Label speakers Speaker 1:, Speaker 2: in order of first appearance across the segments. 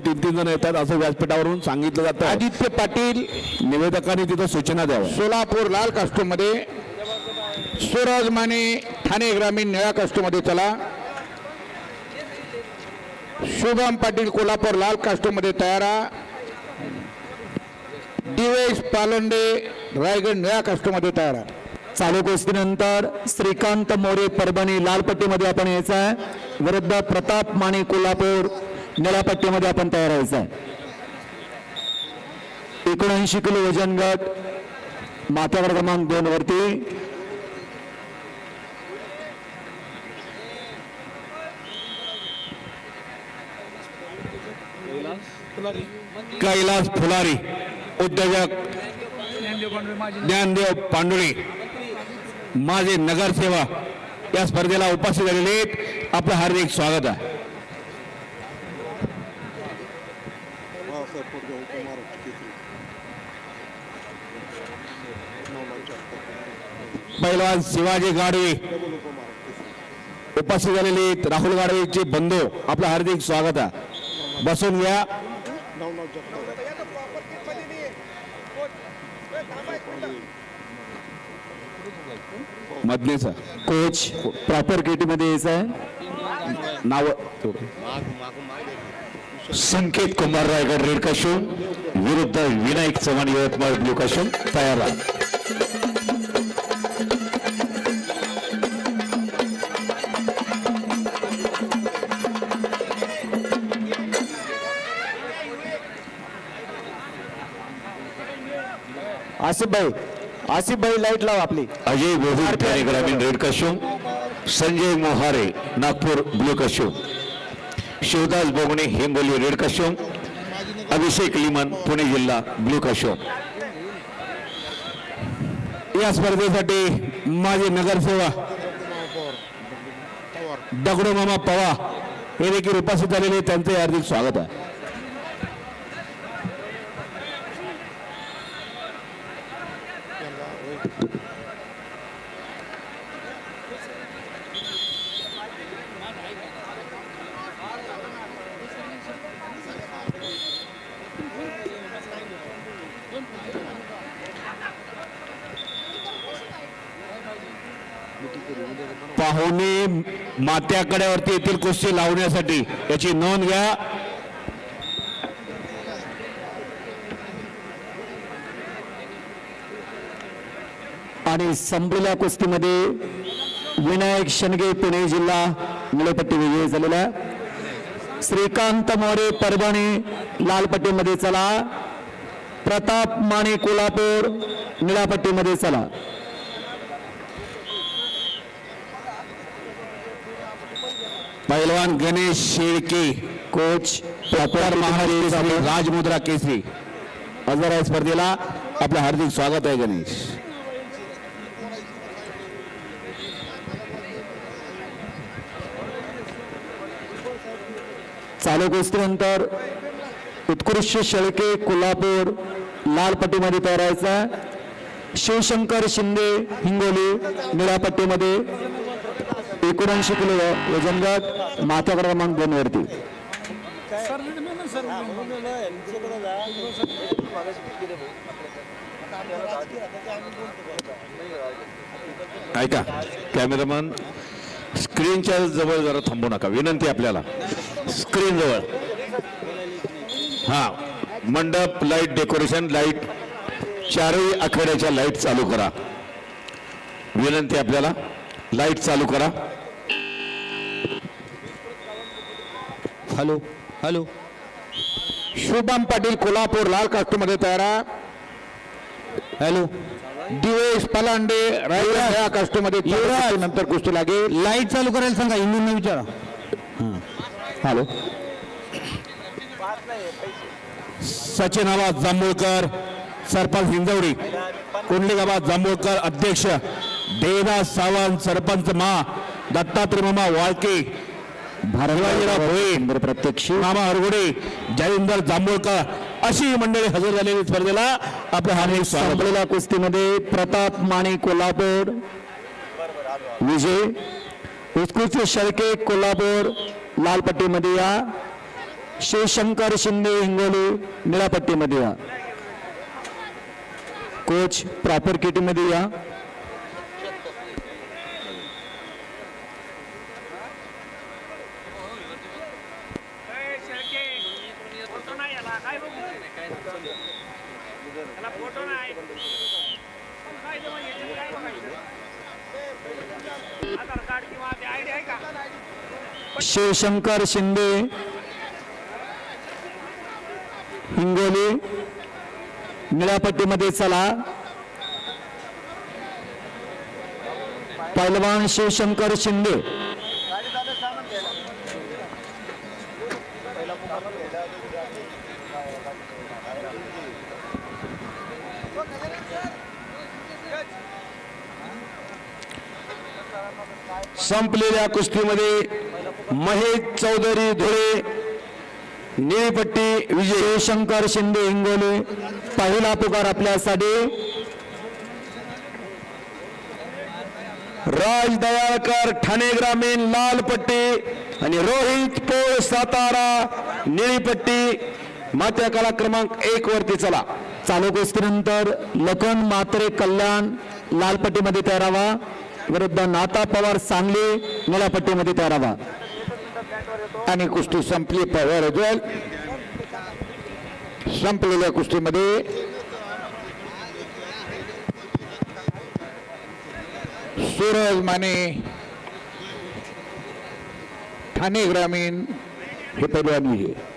Speaker 1: तीन तीन जण येतात असं व्यासपीठावरून सांगितलं जातं.
Speaker 2: आदित्य पाटील
Speaker 1: निवेदकांनी तिथं सूचना द्याव्या.
Speaker 2: सोलापूर लाल कास्टूमध्ये सूरज माने ठाणे ग्रामीण निळ्या कास्टूमध्ये चला. शुभम पाटील कोल्हापूर लाल कास्टूमध्ये तयारा. दिवेश पालंडे रायगड निळ्या कास्टूमध्ये तयारा.
Speaker 3: चालू कुस्तीनंतर श्रीकांत मोरे परभणी लाल पट्टीमध्ये आपण यायचं आहे. विरुद्ध प्रताप माने कोल्हापूर निळ्या पट्टीमध्ये आपण तयार व्हायचं आहे. एकोणऐंशी किलो वजन गट माथ्यावर क्रमांक दोन वरती.
Speaker 1: कैलास फुलारी उद्योजक ज्ञानदेव पांडुळे माझे नगरसेवा या स्पर्धेला उपस्थित झालेले आपलं हार्दिक स्वागत आहे. पैलवान शिवाजी गाडवे उपस्थित झालेले राहुल गाडवेचे बंधू आपलं हार्दिक स्वागत आहे. बसून घ्या. मधलेचा
Speaker 3: कोच प्रॉपर केटीमध्ये यायचं आहे.
Speaker 1: नाव
Speaker 4: संकेत कुमार रायगड रेड काशून विरुद्ध विनायक चव्हाण यवतमाळ ब्ल्यू काशून तयार आहे.
Speaker 3: आसिफ भाई आसिफ भाई लाइट लाव आपली.
Speaker 4: अजय बोबीर ठाणे ग्रामीण red costume Sanjay Mohare Nagpur blue costume Shivdas Bogane Hingoli red costume Abhishek Liman Pune जिल्हा ब्ल्यू काशून
Speaker 1: या स्पर्धेसाठी माझे नगरसेवा दगडू मामा पवार हे देखील उपस्थित झालेले. त्यांचे हार्दिक स्वागत आहे. पाहुणे मात्याकड्यावरती येथील कुस्ती लावण्यासाठी याची नोंद घ्या.
Speaker 3: आणि संपलेल्या कुस्तीमध्ये विनायक शनगे पुणे जिल्हा निळेपट्टी विजयी झालेला. श्रीकांत मोरे परभणी लालपट्टीमध्ये चला. प्रताप माने कोल्हापूर निळ्यापट्टीमध्ये चला.
Speaker 1: पहलवान गणेश शेळके
Speaker 3: कोच
Speaker 1: प्रॉपर महाराष्ट्र राजमुद्रा केसरी. हजर आहे स्पर्धेला आपलं हार्दिक स्वागत आहे गणेश.
Speaker 3: चालू कुस्तीनंतर उत्कृष्ट शेळके कोल्हापूर लाल पट्टीमध्ये तयारायचा शिवशंकर शिंदे हिंगोली निळ्या पट्टीमध्ये एकोणऐंशी किलो वजन गट क्रमांक दोन वरती.
Speaker 4: ऐका कॅमेरामन स्क्रीनच्या जवळ जरा थांबू नका. विनंती आपल्याला. स्क्रीन जवळ. हा. मंडप लाइट डेकोरेशन लाइट चारही आखाड्याच्या लाइट चालू करा. विनंती आपल्याला. लाइट चालू करा.
Speaker 3: हॅलो हॅलो
Speaker 2: शुभम पाटील कोल्हापूर लाल कास्टूमध्ये तयारा
Speaker 3: हॅलो
Speaker 2: दिवेश पलांडे रायगड
Speaker 3: युवराज.
Speaker 2: नंतर कुस्ती लागेल.
Speaker 3: लाइट चालू करायला सांगा इंजिन विचारा. हॅलो.
Speaker 1: सचिन आवाज जांभूळकर सरपंच हिंजवडी. कुंडली गावात जांभूळकर अध्यक्ष. देवदास सावंत सरपंच मा दत्तात्रय मामा वाळके. शिवाजीराव भोये.
Speaker 3: भारत प्रत्यक्ष.
Speaker 1: मामा हरगुडे जयंदर जांभूळकर अशी मंडळी हजर झालेली स्पर्धेला. आपलं हार्दिक स्वागत.
Speaker 3: संपलेल्या कुस्तीमध्ये प्रताप माने कोल्हापूर विजय उत्कृष्ट शेळके कोल्हापूर लाल पट्टीमध्ये या. शिवशंकर शिंदे हिंगोली निळ्या पट्टीमध्ये या. कोच प्रॉपर किटीमध्ये या. शिवशंकर शिंदे हिंगोली निळ्यापट्टीमध्ये चला. पैलवान शिवशंकर शिंदे.
Speaker 1: संपलेल्या कुस्तीमध्ये महेश चौधरी धुळे निळपट्टी विजय
Speaker 3: शंकर शिंदे हिंगोले पहिला पुकार आपल्यासाठी.
Speaker 1: राज दयाळकर ठाणे ग्रामीण लाल पट्टी आणि रोहित पोळ सातारा निळीपट्टी. मात्र कला क्रमांक एक वरती चला.
Speaker 3: चालू कुस्तीनंतर लखन मात्रे कल्याण लालपट्टीमध्ये तयारावा विरुद्ध नाता पवार सांगली मुलापट्टीमध्ये पट्टीमध्ये तयारावा
Speaker 2: आणि कुस्ती संपली पवार अजल संपलेल्या कुस्तीमध्ये सूरज माने ठाणे ग्रामीण हे पैलवान विजय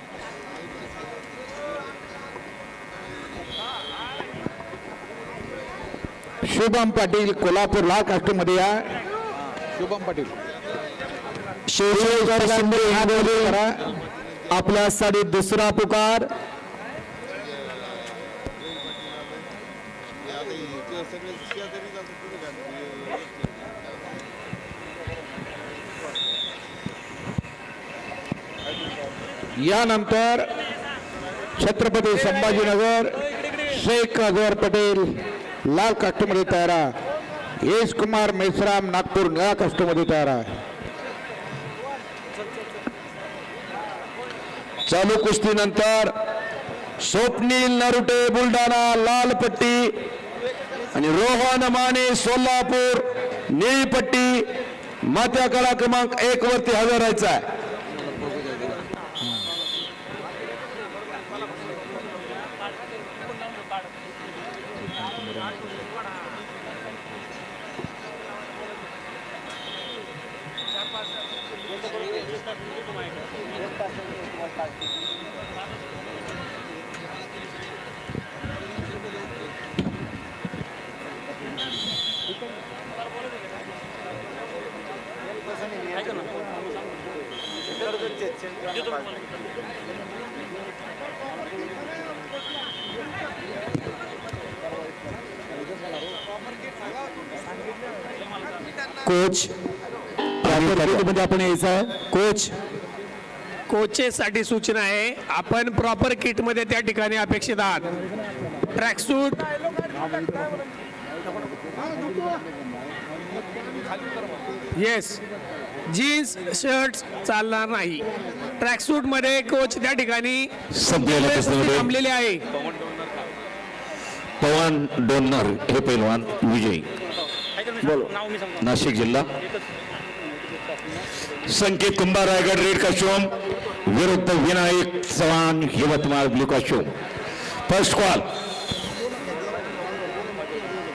Speaker 2: शुभम पाटील कोल्हापूर लाल कास्टमध्ये या. शुभम पाटील.
Speaker 3: आपल्यासाठी दुसरा पुकार.
Speaker 2: यानंतर छत्रपती संभाजीनगर शेख अजहर पटेल. लाल कास्टमध्ये तयार आहे. येस कुमार मेसराम नागपूर निळा कास्टमध्ये तयार आहे.
Speaker 1: चालू कुस्तीनंतर स्वप्नील नरुटे बुलढाणा लाल पट्टी आणि रोहन माने सोलापूर निळी पट्टी मात्या कला क्रमांक एक वरती हजर राहायचा आहे.
Speaker 3: कोच किटीमध्ये आपण यायचं आहे. कोच.
Speaker 5: कोचेससाठी सूचना आहे. आपण प्रॉपर किटमध्ये त्या ठिकाणी अपेक्षित आहात. ट्रॅकसूट येस जीन्स शर्ट चालणार नाही. ट्रॅकसूटमध्ये कोच त्या ठिकाणी थांबलेले आहे?
Speaker 4: पवन डोन्नर हे पैलवान विजयी. नाशिक जिल्हा. संकेत कुंभार रायगड रेड कॉस्ट्यूम विरुद्ध Vinayak Chavan Yavatmal blue costume. First call